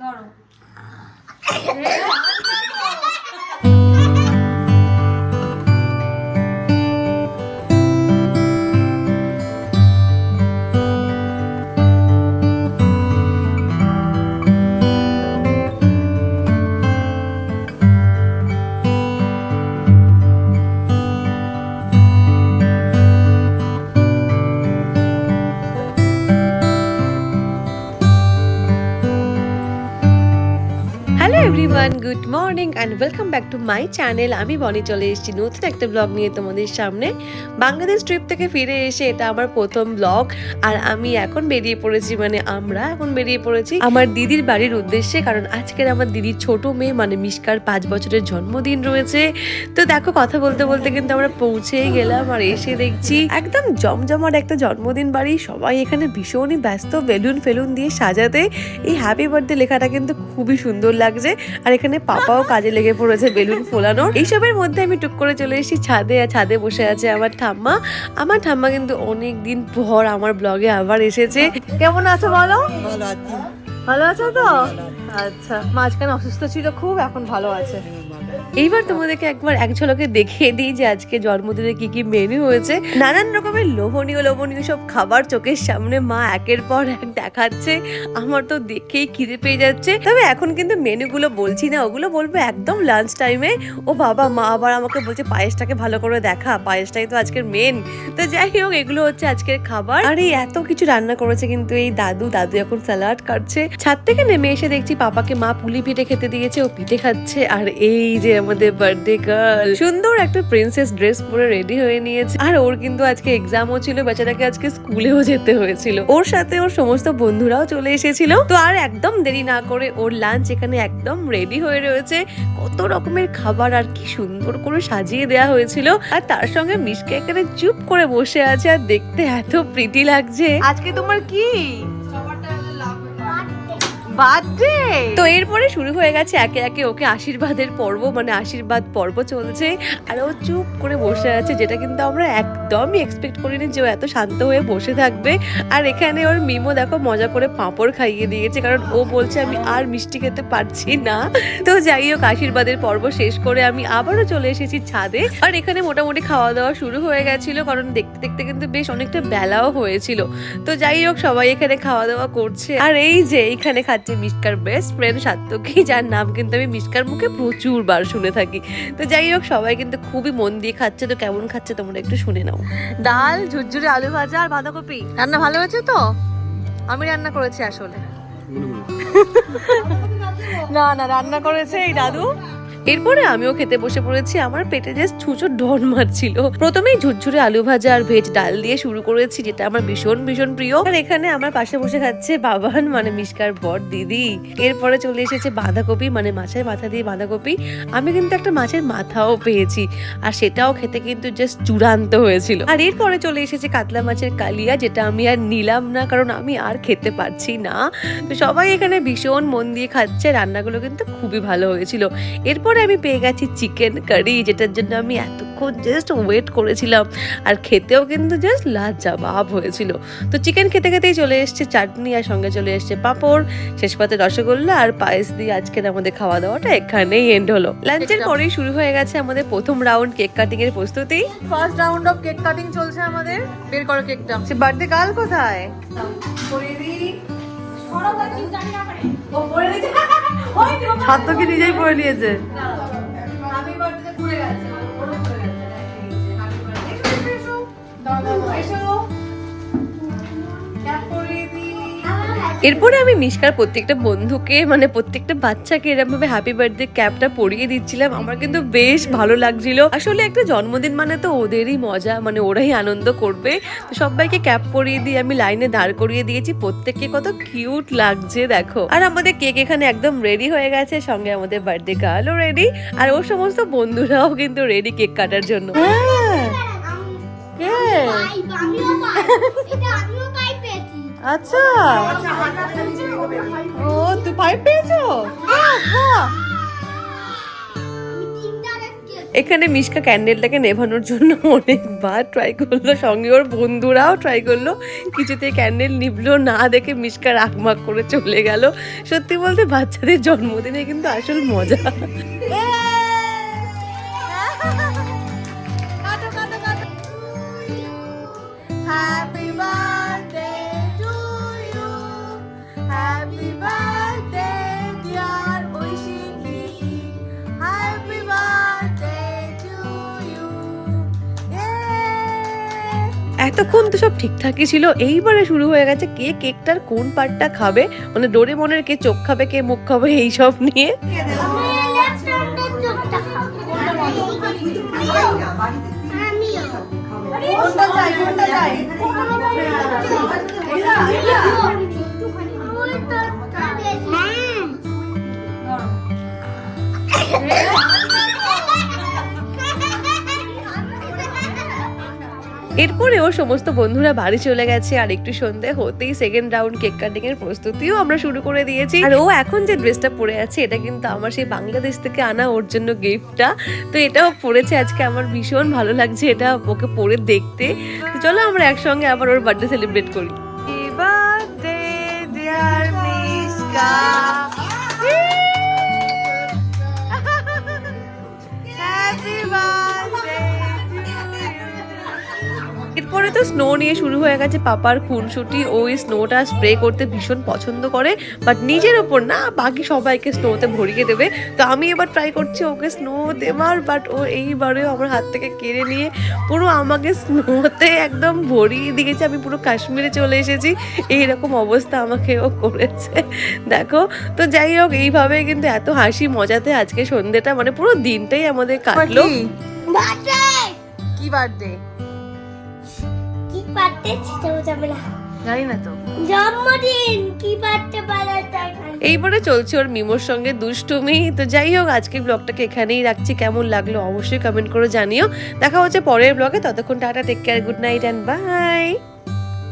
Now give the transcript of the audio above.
ধরো। Everyone good morning and welcome back to my channel আমি বনি চলে এসেছি নতুন একটা ব্লগ নিয়ে তোমাদের সামনে। বাংলাদেশ ট্রিপ থেকে ফিরে এসে এটা আমার প্রথম ব্লগ আর আমি এখন বেরিয়ে পড়েছি মানে আমরা এখন বেরিয়ে পড়েছি আমার দিদির বাড়ির উদ্দেশ্যে, কারণ আজকের আমার দিদির ছোট মেয়ে মানে মিশকার পাঁচ বছরের জন্মদিন রয়েছে। তো দেখো, কথা বলতে বলতে কিন্তু আমরা পৌঁছেই গেলাম আর এসে দেখছি একদম জমজমাট একটা জন্মদিন বাড়ি। সবাই এখানে ভীষণই ব্যস্ত বেলুন ফেলুন দিয়ে সাজাতে। এই হ্যাপি বার্থডে লেখাটা কিন্তু খুবই সুন্দর লাগছে। আর এখানে পাপাও কাজে লেগে পড়েছে বেলুন ফোলানোর। এইসবের মধ্যে আমি টুক করে চলে এসেছি ছাদে আর ছাদে বসে আছে আমার ঠাম্মা। আমার ঠাম্মা কিন্তু অনেক দিন পর আমার ব্লগে আবার এসেছে। কেমন আছো বলো? ভালো আছি। ভালো আছো তো? আচ্ছা মাঝখানে অসুস্থ ছিল খুব এখন ভালো আছে। এইবার তোমাদেরকে একবার এক ঝলকে দেখিয়ে দিই যে আজকে জন্মদিনে কি কি মেনু হয়েছে। নানান রকমের লোভনীয় লোভনীয় সব খাবার চোখের সামনে মা একের পর এক দেখাচ্ছে। আমার তো দেখেই খিদে পেয়ে যাচ্ছে। তবে এখন কিন্তু মেনুগুলো বলছি না, ওগুলো বলব একদম লাঞ্চ টাইমে ও বাবা, মা আবার আমাকে বলছে পায়েসটাকে ভালো করে দেখা। পায়েসটাই তো আজকের মেন তো যাই হোক, এগুলো হচ্ছে আজকের খাবার। আর এই এত কিছু রান্না করেছে কিন্তু এই দাদু। দাদু এখন স্যালাড কাটছে। ছাদ থেকে নেমে এসে দেখছি পাপাকে মা পুলি পিঠে খেতে দিয়েছে, ও পিঠে খাচ্ছে। আর এই যে আমাদের বার্থডে গার্ল সুন্দর একটা প্রিন্সেস ড্রেস পরে রেডি হয়ে নিয়েছে। আর ওর কিন্তু আজকে এক্সামও ছিল বেচারাকে আজকে স্কুলেও যেতে হয়েছিল। ওর সাথে ওর সমস্ত বন্ধুরাও চলে এসেছিল। তো আর একদম দেরি না করে ওর লাঞ্চ এখানে একদম রেডি হয়ে রয়েছে। কত রকমের খাবার আর কি সুন্দর করে সাজিয়ে দেওয়া হয়েছিল। আর তার সঙ্গে মিশকে এখানে চুপ করে বসে আছে আর দেখতে এত প্রীতি লাগছে। আজকে তোমার কি? বার্থডে! তো এরপরে শুরু হয়ে গেছে একে একে ওকে আশীর্বাদের পর্ব মানে আশীর্বাদ পর্ব চলছে। আর ও চুপ করে বসে আছে, যেটা কিন্তু আমরা একদমই এক্সপেক্ট করিনি যে ও এত শান্ত হয়ে বসে থাকবে। আর এখানে ওর মিমো দেখো মজা করে পাঁপড় খাইয়ে দিয়েছে, কারণ ও বলছে, আমি আর মিষ্টি খেতে পারছি না। তো যাই হোক, আশীর্বাদের পর্ব শেষ করে আমি আবারও চলে এসেছি ছাদে। আর এখানে মোটামুটি খাওয়া দাওয়া শুরু হয়ে গেছিল, কারণ দেখতে দেখতে কিন্তু বেশ অনেকটা বেলাও হয়েছিল। তো যাই হোক, সবাই এখানে খাওয়া দাওয়া করছে। আর এই যে, এইখানে খাচ্ছে মিষ্কার বেস্ট ফ্রেন্ড সাত্তকী যার নাম কিন্তু আমি মিষ্কার মুখে প্রচুর বার শুনে থাকি। তো যাই হোক সবাই কিন্তু খুবই মন দিয়ে খাচ্ছে। তো কেমন খাচ্ছে তোমরা একটু শুনে নাও। ডাল ঝুরঝুরে আলু ভাজা আর বাঁধাকপি। রান্না ভালো হয়েছে তো? আমি রান্না করেছি আসলে। না না রান্না করেছে এই দাদু। এরপরে আমিও খেতে বসে পড়েছি। আমার পেটে জাস্ট ছুঁচো ডন মারছিল। প্রথমেই ঝুরঝুরে আলু ভাজা আর ভেজ ডাল দিয়ে শুরু করেছি, যেটা আমার ভীষণ ভীষণ প্রিয়। আর এখানে আমার পাশে বসে খাচ্ছে বাবান মানে মিষ্কার বর দিদি। এরপরে চলে এসেছে বাঁধাকপি মানে মাছের মাথা দিয়ে বাঁধাকপি। আমি কিন্তু একটা মাছের মাথাও পেয়েছি, আর সেটাও খেতে কিন্তু জাস্ট চূড়ান্ত হয়েছিল। আর এরপরে চলে এসেছে কাতলা মাছের কালিয়া, যেটা আমি আর নিলাম না, কারণ আমি আর খেতে পারছি না। তো সবাই এখানে ভীষণ মন দিয়ে খাচ্ছে, রান্নাগুলো কিন্তু খুবই ভালো হয়েছিল। এরপরে আমি পেয়ে গেছি চিকেন কারি যেটার জন্য আমি এতক্ষণ জাস্ট ওয়েট করেছিলাম আর খেতেও কিন্তু জাস্ট লাজবাব হয়েছিল তো চিকেন খেতে খেতেই চলে এসছে চাটনি আর সঙ্গে চলে এসছে পাঁপড় শেষ পাতে রসগোল্লা আর পায়েস দিয়ে আজকের আমাদের খাওয়া দাওয়াটা এখানেই এন্ড হলো লাঞ্চের পরেই শুরু হয়ে গেছে আমাদের প্রথম রাউন্ড কেক কাটিং এর প্রস্তুতি first round of cake cutting চলছে আমাদের বের করো কেকটা সে বার্থডে কাল কোথায় ছাত্র কি নিজেই পড়ে নিয়েছে। এরপরে আমি মিশকার প্রত্যেকটা বন্ধুকে মানে প্রত্যেকটা বাচ্চাকে এরকম ভাবে হ্যাপি বার্থডে ক্যাপটা পরিয়ে দিচ্ছিলাম। আমার কিন্তু বেশ ভালো লাগছিল। আসলে একটা জন্মদিন মানে তো ওদেরই মজা মানে ওরাই আনন্দ করবে। তো সবাইকে ক্যাপ পরিয়ে দিয়ে আমি লাইনে দাঁড় করিয়ে দিয়েছি। প্রত্যেককে কত কিউট লাগছে দেখো। আর আমাদের কেক এখানে একদম রেডি হয়ে গেছে সঙ্গে আমাদের বার্থডে গার্লও রেডি আর ওর সমস্ত বন্ধুরাও কিন্তু রেডি কেক কাটার জন্য। হ্যাঁ। আচ্ছা। ও তুই ফাইভ পেয়েছ? এখানে মিশকা ক্যান্ডেলটাকে নেভানোর জন্য অনেকবার ট্রাই করল সঙ্গে ওর বন্ধুরাও ট্রাই করল। কিছুতে ক্যান্ডেল নিভলো না দেখে মিশকা রাগমাগ করে চলে গেল। সত্যি বলতে বাচ্চাদের জন্মদিনে কিন্তু আসল মজা। Happy birthday! এতক্ষণ তো সব ঠিকঠাকই ছিল। এইবারে শুরু হয়ে গেছে কে কেকটার কোন পার্টটা খাবে মানে ডোরে মনের কে চোখ খাবে, কে মুখ খাবে এইসব নিয়ে। আমি এরপরে সমস্ত বন্ধুরা বাড়ি চলে গেছে, আর একটু সন্ধে হতেই সেকেন্ড রাউন্ড কেক কাটিং এর প্রস্তুতিও আমরা শুরু করে দিয়েছি। আর ও এখন যে ড্রেসটা পরে আছে, এটা কিন্তু আমার সেই বাংলাদেশ থেকে আনা ওর জন্য গিফটটা তো এটাও পরেছে আজকে, আমার ভীষণ ভালো লাগছে এটা ওকে পরে দেখতে। তো চলো আমরা একসঙ্গে আবার ওর বার্থডে সেলিব্রেট করি। বার্থডে ডিয়ার মিশকা এরপরে তো স্নো নিয়ে শুরু হয়ে গেছে পাপার খুনসুটি। ওই স্নোটা স্প্রে করতে ভীষণ পছন্দ করে বাট নিজের ওপর না বাকি সবাইকে স্নোতে ভরিয়ে দেবে। তো আমি এবার ট্রাই করছি ওকে স্নো দেওয়ার বাট ও এইবারেও আমার হাত থেকে কেড়ে নিয়ে পুরো আমাকে স্নোতে একদম ভরিয়ে দিয়েছে। আমি পুরো কাশ্মীরে চলে এসেছি এইরকম অবস্থা আমাকে ও করেছে। দেখো তো যাই হোক এইভাবে কিন্তু এত হাসি মজাতে আজকে সন্ধ্যেটা মানে পুরো দিনটাই আমাদের কাটলো। কি বার্থডে? যাবে না জানি না তো। জন্মদিন কি এইবারে চলছে ওর মিমোর সঙ্গে দুষ্টুমি। তো যাই হোক আজকে ব্লগটাকে এখানেই রাখছি। কেমন লাগল অবশ্যই কমেন্ট করে জানিও। দেখা হচ্ছে পরের ব্লগে। ততক্ষণ tata take care good night and bye